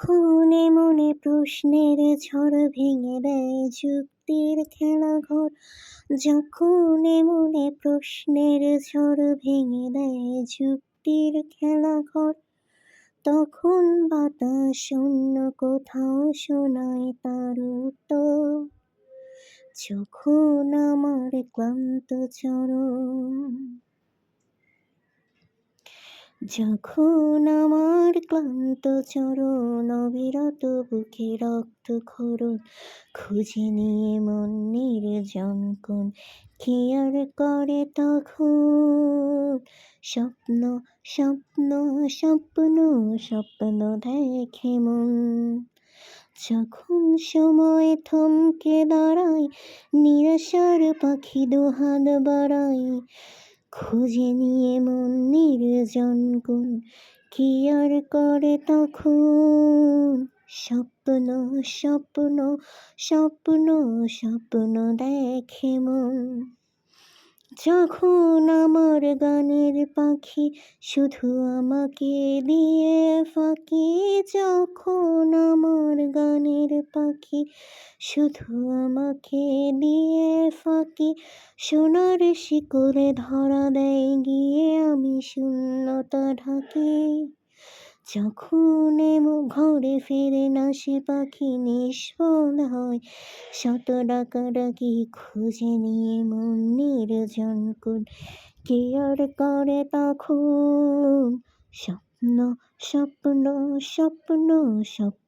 যখন মনে প্রশ্নের ঝড় ভেঙে দেয় যুক্তির খেলাঘর। যখন মনে প্রশ্নের ঝড় ভেঙে দেয় যুক্তির খেলাঘর, তখন বাতাস অন্য কোথাও শোনায় তার যখন আমার ক্লান্ত চরণ যখন আমার ক্লান্ত চরণ অবিরত বুকে রক্ত খরণ, খুঁজে নিয়ে মন নির্জন কোন কি আর করে তখন? স্বপ্ন স্বপ্ন স্বপ্ন স্বপ্ন দেখে মন। যখন সময় থমকে দাঁড়ায়, নিরাশার পাখি দুহাত বাড়ায় খুঁজে নিয়ে মন নির্জন কোন কি আর করে তখন? স্বপ্ন স্বপ্ন স্বপ্ন স্বপ্ন দেখে মন। যখন আমার গানের পাখি শুধু আমাকে দিয়ে ফাঁকি, যখন আমার পাখি শুধু আমাকে দিয়ে ফাঁকি। সোনার শিকলে ধরা দেয়, গিয়ে আমি শূন্যতা ঢাকি। যখন ঘরে ফেরে না, সে পাখি নিষ্ফল হয়। শত ডাকাডাকি খুঁজে নিয়ে মন নির্জন কোন কে আর করে তখন? স্বপ্ন স্বপ্ন স্বপ্ন স্বপ্ন।